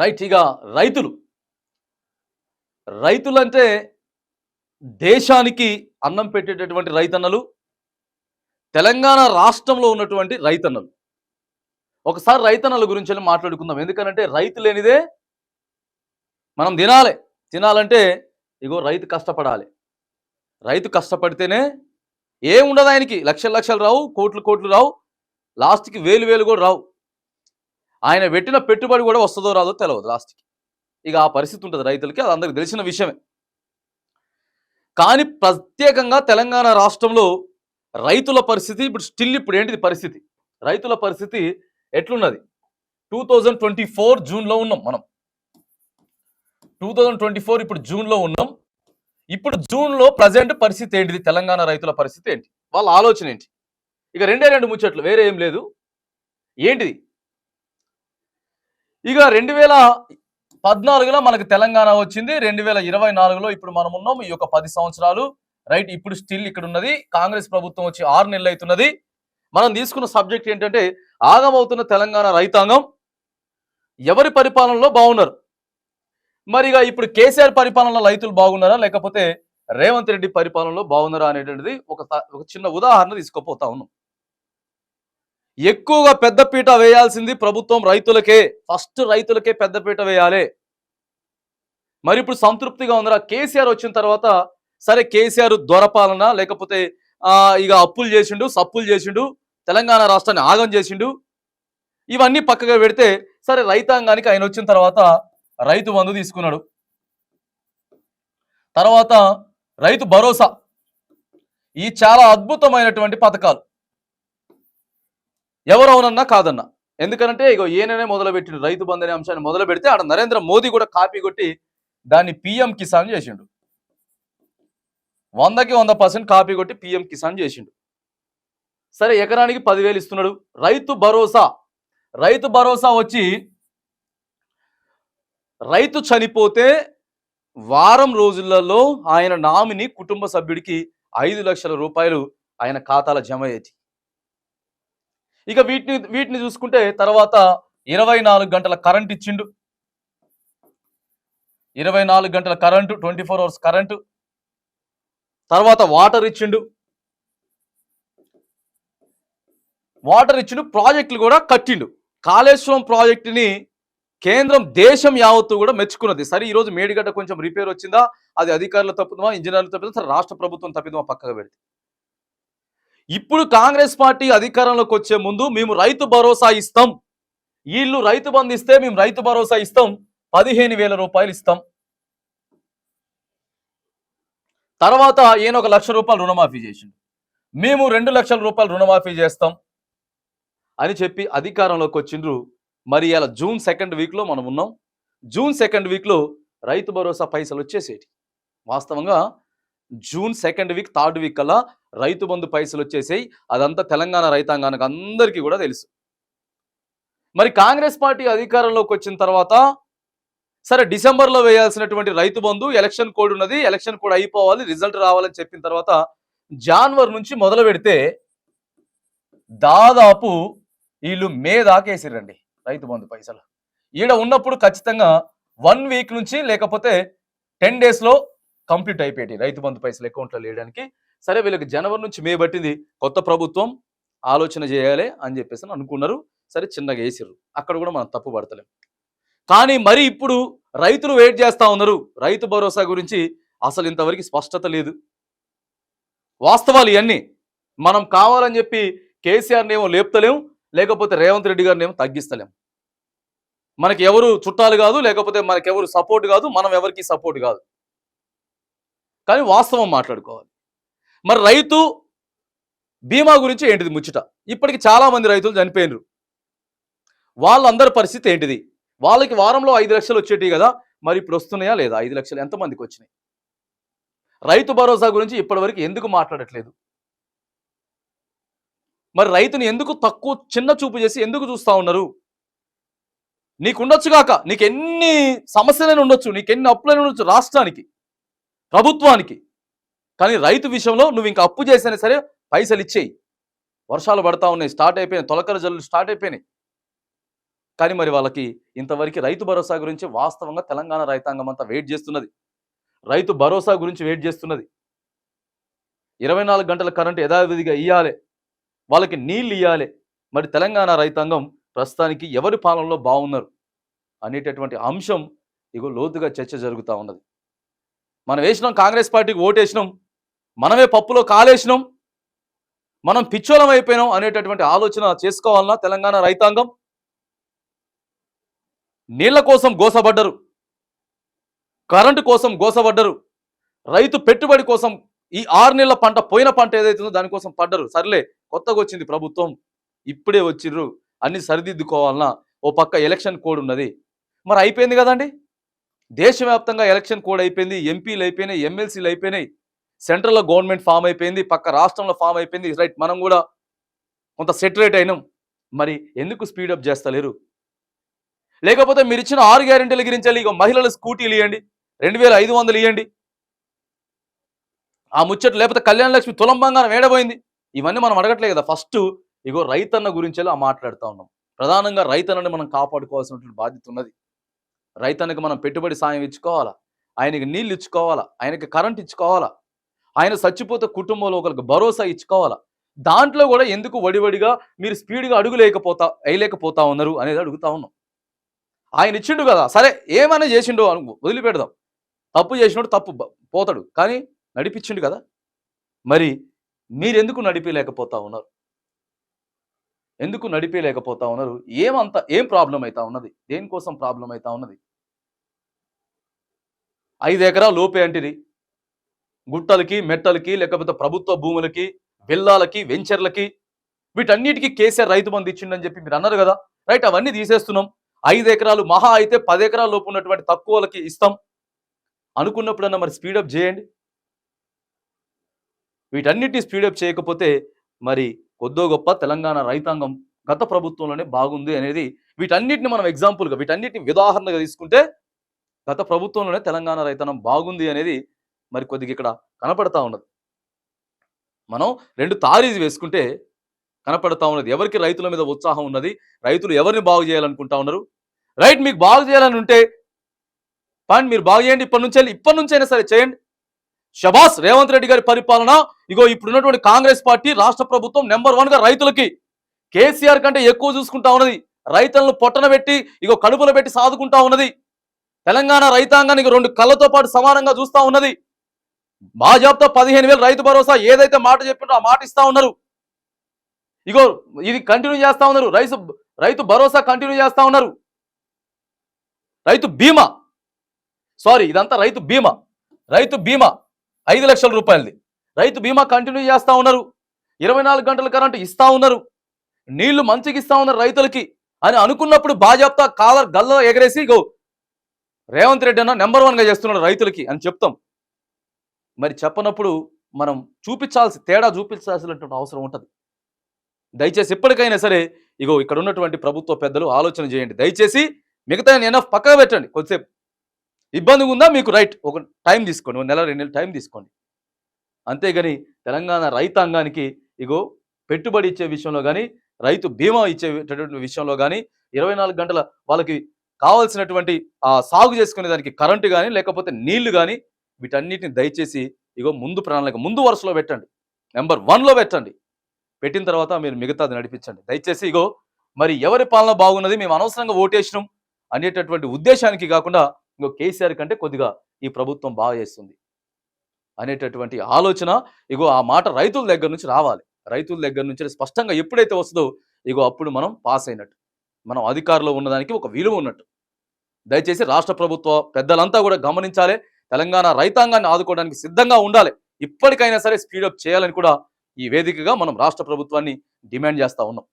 Right ఇక రైతులు. రైతులంటే దేశానికి అన్నం పెట్టేటటువంటి రైతన్నలు తెలంగాణ రాష్ట్రంలో ఉన్నటువంటి రైతన్నలు. ఒకసారి రైతన్నల గురించి వెళ్ళి మాట్లాడుకుందాం. ఎందుకనంటే రైతు లేనిదే మనం తినాలి. తినాలంటే ఇగో రైతు కష్టపడాలి. రైతు కష్టపడితేనే ఏముండదు ఆయనకి. లక్షలు లక్షలు రావు కోట్లు కోట్లు రావు. లాస్ట్కి వేలు వేలు కూడా రావు. ఆయన పెట్టిన పెట్టుబడి కూడా వస్తుందో రాదో తెలియదు లాస్ట్కి. ఇక ఆ పరిస్థితి ఉంటుంది రైతులకి అది అందరికి తెలిసిన విషయమే. కానీ ప్రత్యేకంగా తెలంగాణ రాష్ట్రంలో రైతుల పరిస్థితి ఇప్పుడు స్టిల్ ఇప్పుడు ఏంటిది పరిస్థితి? రైతుల పరిస్థితి ఎట్లున్నది? టూ థౌజండ్ ట్వంటీ ఫోర్ జూన్లో ఉన్నాం మనం. టూ థౌజండ్ ట్వంటీ ఫోర్ ఇప్పుడు జూన్లో ఉన్నాం. ఇప్పుడు జూన్లో ప్రజెంట్ పరిస్థితి ఏంటిది? తెలంగాణ రైతుల పరిస్థితి ఏంటి? వాళ్ళ ఆలోచన ఏంటి? ఇక రెండే రెండు ముచ్చట్లు వేరే ఏం లేదు. ఏంటిది? ఇక రెండు వేల పద్నాలుగులో మనకు తెలంగాణ వచ్చింది. రెండు వేల ఇరవై నాలుగులో ఇప్పుడు మనం ఉన్నాం. ఈ యొక్క పది సంవత్సరాలు రైట్ ఇప్పుడు స్టిల్ ఇక్కడ ఉన్నది. కాంగ్రెస్ ప్రభుత్వం వచ్చి ఆరు నెలలు అవుతున్నది. మనం తీసుకున్న సబ్జెక్ట్ ఏంటంటే ఆగమవుతున్న తెలంగాణ రైతాంగం. ఎవరి పరిపాలనలో బాగున్నారు? మరి ఇక ఇప్పుడు కేసీఆర్ పరిపాలనలో రైతులు బాగున్నారా? లేకపోతే రేవంత్ రెడ్డి పరిపాలనలో బాగున్నారా అనేటువంటిది ఒక ఒక చిన్న ఉదాహరణ తీసుకోపోతా ఉన్నాం. ఎక్కువగా పెద్దపీట వేయాల్సింది ప్రభుత్వం రైతులకే. ఫస్ట్ రైతులకే పెద్దపీట వేయాలి. మరి ఇప్పుడు సంతృప్తిగా ఉందిరా? కేసీఆర్ వచ్చిన తర్వాత సరే కేసీఆర్ దొరపాలన లేకపోతే ఇక అప్పులు చేసిండు సప్పులు చేసిండు తెలంగాణ రాష్ట్రాన్ని ఆగం చేసిండు. ఇవన్నీ పక్కగా పెడితే సరే రైతాంగానికి ఆయన వచ్చిన తర్వాత రైతు బంధు తీసుకున్నాడు. తర్వాత రైతు భరోసా. ఈ చాలా అద్భుతమైనటువంటి పథకాలు. ఎవరు అవునన్నా కాదన్నా. ఎందుకంటే ఇగో ఈయననే మొదలుపెట్టిండు రైతు బంధు అనే అంశాన్ని మొదలు పెడితే ఆడ నరేంద్ర మోదీ కూడా కాపీ కొట్టి దాన్ని పిఎం కిసాన్ చేసిండు. వందకి వంద పర్సెంట్ కాపీ కొట్టి పిఎం కిసాన్ చేసిండు. సరే ఎకరానికి పదివేలు ఇస్తున్నాడు. రైతు భరోసా. రైతు భరోసా వచ్చి రైతు చనిపోతే వారం రోజులలో ఆయన నామిని కుటుంబ సభ్యుడికి ఐదు లక్షల రూపాయలు ఆయన ఖాతాలో జమ అయ్యేది. ఇక వీటిని వీటిని చూసుకుంటే తర్వాత ఇరవై నాలుగు గంటల కరెంట్ ఇచ్చిండు. ఇరవై నాలుగు గంటల current twenty four hours current. తర్వాత వాటర్ ఇచ్చిండు. వాటర్ ఇచ్చిండు ప్రాజెక్టులు కూడా కట్టిండు. కాళేశ్వరం ప్రాజెక్టుని కేంద్రం దేశం యావత్తు కూడా మెచ్చుకున్నది. సరే ఈరోజు మేడిగడ్డ కొంచెం రిపేర్ వచ్చిందా? అది అధికారులు తప్పుదమా? ఇంజనీర్లు తప్పిదా సరే రాష్ట్ర ప్రభుత్వం తప్పిదమా? పక్కగా పెడితే. ఇప్పుడు కాంగ్రెస్ పార్టీ అధికారంలోకి వచ్చే ముందు మేము రైతు భరోసా ఇస్తాం. వీళ్ళు రైతు బంధు ఇస్తే మేము రైతు భరోసా ఇస్తాం. పదిహేను వేల రూపాయలు ఇస్తాం. తర్వాత ఈయన ఒక లక్ష రూపాయలు రుణమాఫీ చేసిండు. మేము రెండు లక్షల రూపాయలు రుణమాఫీ చేస్తాం అని చెప్పి అధికారంలోకి వచ్చిండ్రు. మరి ఇలా జూన్ సెకండ్ వీక్లో మనం ఉన్నాం. జూన్ సెకండ్ వీక్లో రైతు భరోసా పైసలు వచ్చేసేటి. వాస్తవంగా June second week third week కల్లా రైతు బంధు పైసలు వచ్చేసాయి. అదంతా తెలంగాణ రైతాంగానికి అందరికీ కూడా తెలుసు. మరి కాంగ్రెస్ పార్టీ అధికారంలోకి వచ్చిన తర్వాత సరే డిసెంబర్లో వేయాల్సినటువంటి రైతు బంధు ఎలక్షన్ కోడ్ ఉన్నది ఎలక్షన్ కోడ్ అయిపోవాలి రిజల్ట్ రావాలని చెప్పిన తర్వాత జాన్వరి నుంచి మొదలు పెడితే దాదాపు వీళ్ళు మే దాకేసిరండి రైతు బంధు పైసలు. ఈడ ఉన్నప్పుడు ఖచ్చితంగా వన్ వీక్ నుంచి లేకపోతే టెన్ డేస్లో కంప్లీట్ అయిపోయాయి. రైతు బంధు పైసలు అకౌంట్లో వేయడానికి సరే వీళ్ళకి జనవరి నుంచి మే పట్టింది. కొత్త ప్రభుత్వం ఆలోచన చేయాలి అని చెప్పేసి అని అనుకున్నారు. సరే చిన్నగా వేసిర్రు. అక్కడ కూడా మనం తప్పు పడతలేం. కానీ మరి ఇప్పుడు రైతులు వెయిట్ చేస్తా ఉన్నారు. రైతు భరోసా గురించి అసలు ఇంతవరకు స్పష్టత లేదు. వాస్తవాలు ఇవన్నీ మనం కావాలని చెప్పి కేసీఆర్ని ఏమో లేపుతలేం. లేకపోతే రేవంత్ రెడ్డి గారిని ఏమో తగ్గిస్తలేం. మనకి ఎవరు చుట్టాలు కాదు లేకపోతే మనకెవరు సపోర్ట్ కాదు మనం ఎవరికి సపోర్ట్ కాదు. కానీ వాస్తవం మాట్లాడుకోవాలి. మరి రైతు బీమా గురించి ఏంటిది ముచ్చట? ఇప్పటికి చాలామంది రైతులు చనిపోయినరు. వాళ్ళందరి పరిస్థితి ఏంటిది? వాళ్ళకి వారంలో ఐదు లక్షలు వచ్చేటివి కదా? మరి ఇప్పుడు వస్తున్నాయా లేదా? ఐదు లక్షలు ఎంతమందికి వచ్చినాయి? రైతు భరోసా గురించి ఇప్పటివరకు ఎందుకు మాట్లాడట్లేదు? మరి రైతుని ఎందుకు తక్కువ చిన్న చూపు చేసి ఎందుకు చూస్తా ఉన్నారు? నీకు కాక నీకు ఎన్ని సమస్యలైనా ఉండొచ్చు నీకు ఎన్ని అప్పులైనా ఉండొచ్చు రాష్ట్రానికి. ప్రభుత్వానికి. కానీ రైతు విషయంలో నువ్వు ఇంకా అప్పు చేసినా సరే పైసలు ఇచ్చేయి. వర్షాలు పడతా ఉన్నాయి స్టార్ట్ అయిపోయినాయి తొలకర జల్లు స్టార్ట్ అయిపోయినాయి. కానీ మరి వాళ్ళకి ఇంతవరకు రైతు భరోసా గురించి వాస్తవంగా తెలంగాణ రైతాంగం అంతా వెయిట్ చేస్తున్నది. రైతు భరోసా గురించి వెయిట్ చేస్తున్నది. ఇరవై నాలుగు గంటల కరెంటు యథావిధిగా ఇవ్వాలి వాళ్ళకి నీళ్ళు ఇవ్వాలి మరి తెలంగాణ రైతాంగం ప్రస్తుతానికి ఎవరి పాలనలో బాగున్నారు అనేటటువంటి అంశం ఇగో లోతుగా చర్చ జరుగుతూ ఉన్నది. మనం వేసినాం కాంగ్రెస్ పార్టీకి ఓటేసినాం మనమే పప్పులో కాలేసినాం మనం పిచ్చోలం అయిపోయినాం అనేటటువంటి ఆలోచన చేసుకోవాలన్నా తెలంగాణ రైతాంగం నీళ్ళ కోసం గోసబడ్డరు కరెంటు కోసం గోసబడ్డరు రైతు పెట్టుబడి కోసం ఈ ఆరు నెలల పంట పోయిన పంట ఏదైతుందో దానికోసం పడ్డరు. సర్లే కొత్తగా వచ్చింది ప్రభుత్వం ఇప్పుడే వచ్చిర్రు అన్ని సరిదిద్దుకోవాలన్నా ఓ పక్క ఎలక్షన్ కోడ్ ఉన్నది. మరి అయిపోయింది కదండి? దేశవ్యాప్తంగా ఎలక్షన్ కోడ్ అయిపోయింది ఎంపీలు అయిపోయినాయి ఎమ్మెల్సీలు అయిపోయినాయి సెంట్రల్లో గవర్నమెంట్ ఫామ్ అయిపోయింది పక్క రాష్ట్రంలో ఫామ్ అయిపోయింది. రైట్ మనం కూడా కొంత సెటరేట్ అయినాం. మరి ఎందుకు స్పీడప్ చేస్తలేరు? లేకపోతే మీరు ఇచ్చిన ఆరు గ్యారెంటీల గురించి ఇక మహిళల స్కూటీలు ఇవ్వండి రెండు వేల ఐదు వందలు ఇవ్వండి ఆ ముచ్చట లేకపోతే కళ్యాణ లక్ష్మి తులం బంగారం ఏడబోయింది. ఇవన్నీ మనం అడగట్లే కదా. ఫస్ట్ ఇగో రైతన్న గురించేలా మాట్లాడుతూ ఉన్నాం. ప్రధానంగా రైతన్నని మనం కాపాడుకోవాల్సినటువంటి బాధ్యత ఉన్నది. రైతానికి మనం పెట్టుబడి సాయం ఇచ్చుకోవాలా? ఆయనకి నీళ్ళు ఇచ్చుకోవాలా? ఆయనకి కరెంట్ ఇచ్చుకోవాలా? ఆయన చచ్చిపోతే కుటుంబంలో ఒకరికి భరోసా ఇచ్చుకోవాలా? దాంట్లో కూడా ఎందుకు వడివడిగా మీరు స్పీడ్గా అడుగులేకపోతా వేయలేకపోతా ఉన్నారు అనేది అడుగుతా ఉన్నాం. ఆయన ఇచ్చిండు కదా సరే ఏమైనా చేసిండు వదిలిపెడదాం. తప్పు చేసినోడు తప్పు పోతాడు. కానీ నడిపించిండు కదా. మరి మీరెందుకు నడిపలేకపోతా ఉన్నారు? ఎందుకు నడిపేయలేకపోతా ఉన్నారు? ఏమంత ఏం ప్రాబ్లం అవుతా ఉన్నది? దేనికోసం ప్రాబ్లం అవుతా ఉన్నది? ఐదు ఎకరా లోపే అంటిది గుట్టలకి మెట్టలకి లేకపోతే ప్రభుత్వ భూములకి బిల్లాలకి వెంచర్లకి వీటన్నిటికీ కేసీఆర్ రైతు బంధు ఇచ్చిండని చెప్పి మీరు అన్నారు కదా. రైట్ అవన్నీ తీసేస్తున్నాం. ఐదు ఎకరాలు మహా అయితే పది ఎకరాల లోపు ఉన్నటువంటి తక్కువలకి ఇస్తాం. అనుకున్నప్పుడన్నా మరి స్పీడప్ చేయండి. వీటన్నిటిని స్పీడప్ చేయకపోతే మరి కొద్దో గొప్ప తెలంగాణ రైతాంగం గత ప్రభుత్వంలోనే బాగుంది అనేది వీటన్నిటిని మనం ఎగ్జాంపుల్గా వీటన్నిటిని ఉదాహరణగా తీసుకుంటే గత ప్రభుత్వంలోనే తెలంగాణ రైతనం బాగుంది అనేది మరి కొద్దిగా ఇక్కడ కనపడతా ఉన్నది. మనం రెండు తారీజు వేసుకుంటే కనపడతా ఉన్నది. ఎవరికి రైతుల మీద ఉత్సాహం ఉన్నది? రైతులు ఎవరిని బాగు చేయాలనుకుంటా ఉన్నారు? రైట్ మీకు బాగు చేయాలని ఉంటే పాండి మీరు బాగు చేయండి. ఇప్పటి నుంచి ఇప్పటి నుంచి అయినా సరే చేయండి. షబాస్ రేవంత్ రెడ్డి గారి పరిపాలన ఇగో ఇప్పుడున్నటువంటి కాంగ్రెస్ పార్టీ రాష్ట్ర ప్రభుత్వం నెంబర్ వన్గా రైతులకి కేసీఆర్ కంటే ఎక్కువ చూసుకుంటా ఉన్నది. రైతులను పొట్టన పెట్టి ఇగో కడుపులో పెట్టి సాదుకుంటా ఉన్నది. తెలంగాణ రైతాంగానికి రెండు కళ్ళతో పాటు సమానంగా చూస్తా ఉన్నది. భాజపాతో పదిహేను వేలు రైతు భరోసా ఏదైతే మాట చెప్పిండో ఆ మాట ఇస్తా ఉన్నారు. ఇగో ఇది కంటిన్యూ చేస్తా ఉన్నారు. రైతు రైతు భరోసా కంటిన్యూ చేస్తా ఉన్నారు. రైతు బీమా. సారీ ఇదంతా రైతు బీమా. రైతు బీమా ఐదు లక్షల రూపాయలది. రైతు బీమా కంటిన్యూ చేస్తా ఉన్నారు. ఇరవై నాలుగు గంటల కరెంటు ఇస్తా ఉన్నారు. నీళ్ళు మంచిగా ఇస్తా ఉన్నారు రైతులకి. అని అనుకున్నప్పుడు బాజాప్తా కాలర్ గల్ల ఎగరేసి ఇగో రేవంత్ రెడ్డి అన్న నెంబర్ వన్గా చేస్తున్నాడు రైతులకి అని చెప్తాం. మరి చెప్పనప్పుడు మనం చూపించాల్సి తేడా చూపించాల్సినటువంటి అవసరం ఉంటుంది. దయచేసి ఎప్పటికైనా సరే ఇగో ఇక్కడ ఉన్నటువంటి ప్రభుత్వ పెద్దలు ఆలోచన చేయండి. దయచేసి మిగతా ఎనఫ్ పక్కన పెట్టండి కొద్దిసేపు ఇబ్బందిగా ఉందా? మీకు రైట్. ఒక టైం తీసుకోండి. ఒక నెల రెండు నెలలు టైం తీసుకోండి. అంతేగాని తెలంగాణ రైతాంగానికి ఇగో పెట్టుబడి ఇచ్చే విషయంలో కానీ రైతు బీమా ఇచ్చేటటువంటి విషయంలో కానీ ఇరవై నాలుగు గంటల వాళ్ళకి కావాల్సినటువంటి ఆ సాగు చేసుకునే దానికి కరెంటు కానీ లేకపోతే నీళ్ళు కానీ వీటన్నిటిని దయచేసి ఇగో ముందు ప్రణాళిక ముందు వరుసలో పెట్టండి. నెంబర్ వన్లో పెట్టండి. పెట్టిన తర్వాత మీరు మిగతాది నడిపించండి. దయచేసి ఇగో మరి ఎవరి పాలన బాగున్నది మేము అనవసరంగా ఓటేసినాం అనేటటువంటి ఉద్దేశానికి కాకుండా ఇంకో కేసీఆర్ కంటే కొద్దిగా ఈ ప్రభుత్వం బాగా చేస్తుంది అనేటటువంటి ఆలోచన ఇగో ఆ మాట రైతుల దగ్గర నుంచి రావాలి. రైతుల దగ్గర నుంచి స్పష్టంగా ఎప్పుడైతే వస్తుందో ఇగో అప్పుడు మనం పాస్ అయినట్టు. మనం అధికారంలో ఉన్నదానికి ఒక విలువ ఉన్నట్టు. దయచేసి రాష్ట్ర ప్రభుత్వ పెద్దలంతా కూడా గమనించాలి. తెలంగాణ రైతాంగాన్ని ఆదుకోవడానికి సిద్ధంగా ఉండాలి. ఇప్పటికైనా సరే స్పీడప్ చేయాలని కూడా ఈ వేదికగా మనం రాష్ట్ర ప్రభుత్వాన్ని డిమాండ్ చేస్తూ ఉన్నాం.